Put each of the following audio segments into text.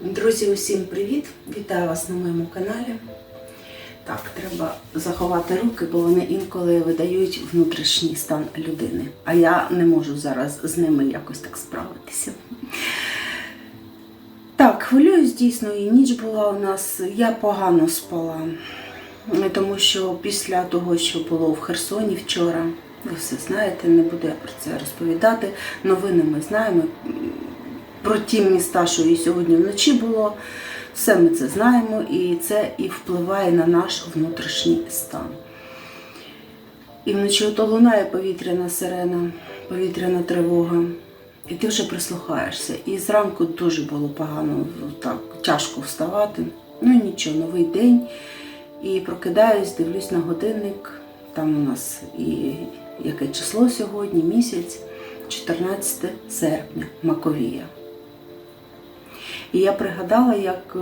Друзі, усім привіт! Вітаю вас на моєму каналі. Так, треба заховати руки, бо вони інколи видають внутрішній стан людини. А я не можу зараз з ними якось так справитися. Так, хвилююсь дійсно, і ніч була у нас. Я погано спала, тому що після того, що було в Херсоні вчора, ви все знаєте, не буду я про це розповідати. Новини ми знаємо про ті міста, що і сьогодні вночі було. Все ми це знаємо, і це і впливає на наш внутрішній стан. І вночі ото лунає повітряна сирена, повітряна тривога. І ти вже прислухаєшся. І зранку дуже було погано, так тяжко вставати. Ну і нічого, новий день. І прокидаюсь, дивлюсь на годинник. Там у нас і яке число сьогодні, місяць, 14 серпня, Маковія. І я пригадала, як е,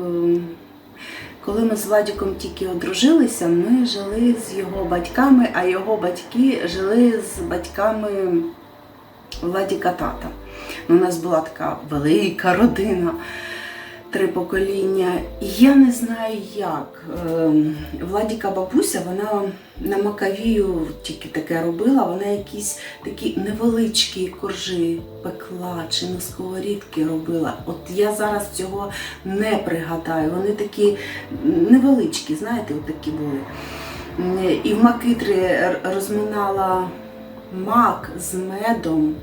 коли ми з Владіком тільки одружилися, ми жили з його батьками, а його батьки жили з батьками Владіка тата. Ну, У нас була така велика родина, три покоління. І я не знаю як. Е, Владіка бабуся, вона на Макавію тільки таке робила, вона якісь такі невеличкі коржі пекла чи на сковорідки робила. От я зараз цього не пригадаю. Вони такі невеличкі, знаєте, от такі були. І в макитри розминала мак з медом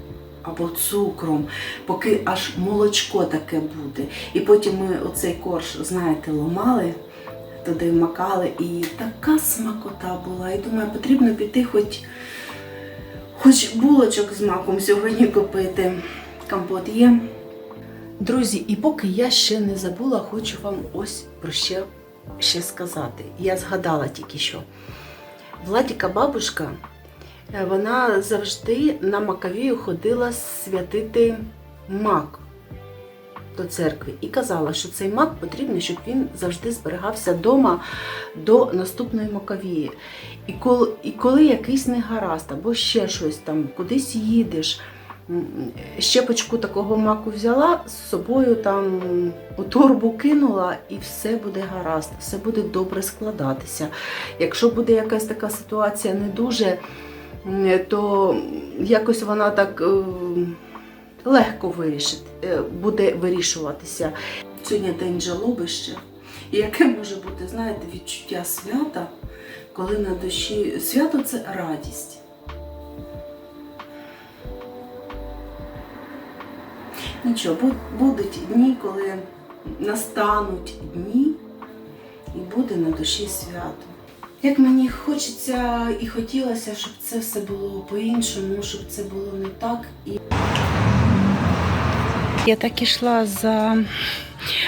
або цукром, поки аж молочко таке буде. І потім ми оцей корж, знаєте, ломали, туди макали, і така смакота була. І думаю, потрібно піти хоч, хоч булочок з маком сьогодні купити. Компот є. Друзі, і поки я ще не забула, хочу вам ось про ще, ще сказати. Я згадала тільки що. Владіка бабушка вона завжди на Макавію ходила святити мак до церкви і казала, що цей мак потрібно, щоб він завжди зберігався вдома до наступної Макавії. І коли, і коли якийсь негаразд або ще щось там, кудись їдеш, щепочку такого маку взяла, з собою там у торбу кинула, і все буде гаразд, все буде добре складатися. Якщо буде якась така ситуація не дуже то якось вона так е, легко вирішить, е, буде вирішуватися. Сьогодні день жалобища. І яке може бути, знаєте, відчуття свята, коли на душі свято це радість. Нічого, будуть дні, коли настануть дні, і буде на душі свято. Як мені хочеться і хотілося, щоб це все було по-іншому, щоб це було не так. І... Я так ішла за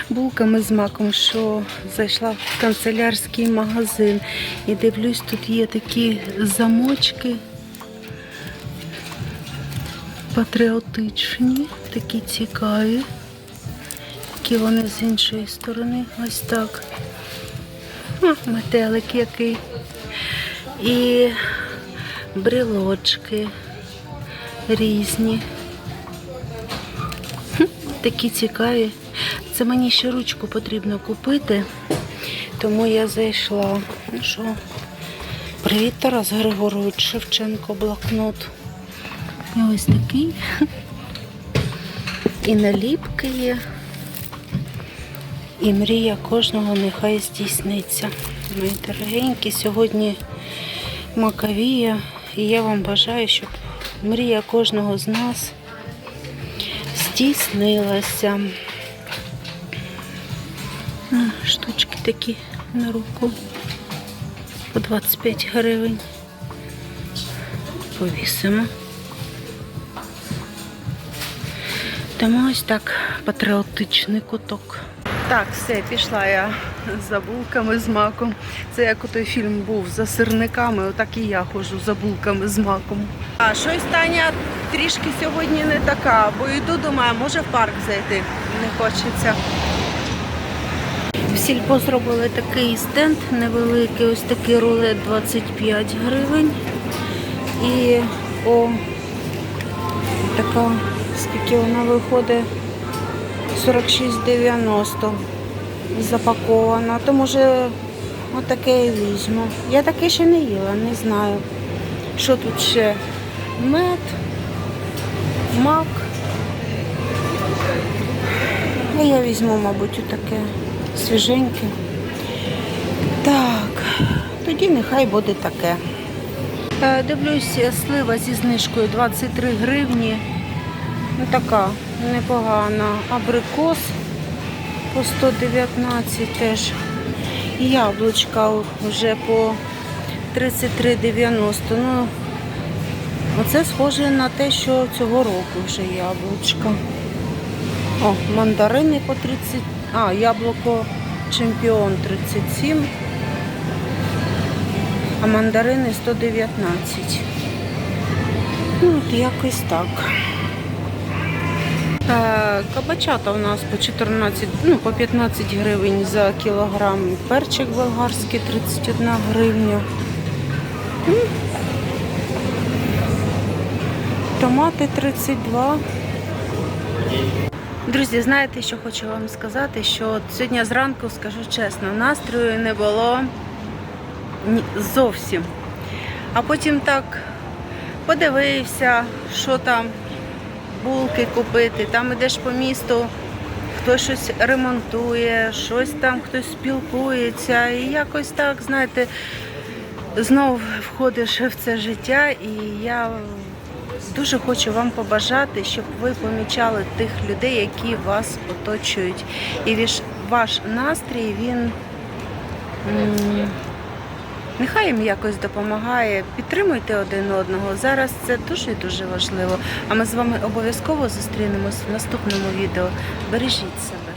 булками з маком, що зайшла в канцелярський магазин і дивлюсь, тут є такі замочки патріотичні, такі цікаві. Які вони з іншої сторони. Ось так. Метелик який. І брелочки різні. Такі цікаві. Це мені ще ручку потрібно купити, тому я зайшла. Ну що, привіт, Тарас Григорович Шевченко, блокнот. І ось такий. І наліпки є. І мрія кожного нехай здійсниться. Мої дорогенькі, сьогодні Макавія. І я вам бажаю, щоб мрія кожного з нас здійснилася. Штучки такі на руку по 25 гривень. Повісимо. Тому ось так патріотичний куток. Так, все, пішла я за булками з маком. Це як у той фільм був за сирниками, отак і я ходжу за булками з маком. А щось Таня трішки сьогодні не така, бо йду, думаю, може в парк зайти. Не хочеться. В сільпо зробили такий стенд невеликий, ось такий рулет 25 гривень. І о, така, скільки вона виходить, 46,90 запаковано. То може отаке і візьму. Я таке ще не їла, не знаю. Що тут ще? Мед, мак. Ну, я візьму, мабуть, отаке свіженьке. Так, тоді нехай буде таке. Е, Дивлюсь, слива зі знижкою 23 гривні. Ну така непогана. Абрикос по 119 теж. Яблучка вже по 33,90. Ну, оце схоже на те, що цього року вже яблучка. О, мандарини по 30. А, яблуко чемпіон 37. А мандарини 119. Ну, от якось так. Е, Кабачата у нас по 14, ну, по 15 гривень за кілограм. Перчик болгарський 31 гривня. Томати 32. Друзі, знаєте, що хочу вам сказати? Що сьогодні зранку, скажу чесно, настрою не було зовсім. А потім так подивився, що там булки купити. Там ідеш по місту, хтось щось ремонтує, щось там хтось спілкується. І якось так, знаєте, знов входиш в це життя, і я дуже хочу вам побажати, щоб ви помічали тих людей, які вас оточують. І ваш настрій, він. Нехай їм якось допомагає, підтримуйте один одного. Зараз це дуже і дуже важливо. А ми з вами обов'язково зустрінемось в наступному відео. Бережіть себе.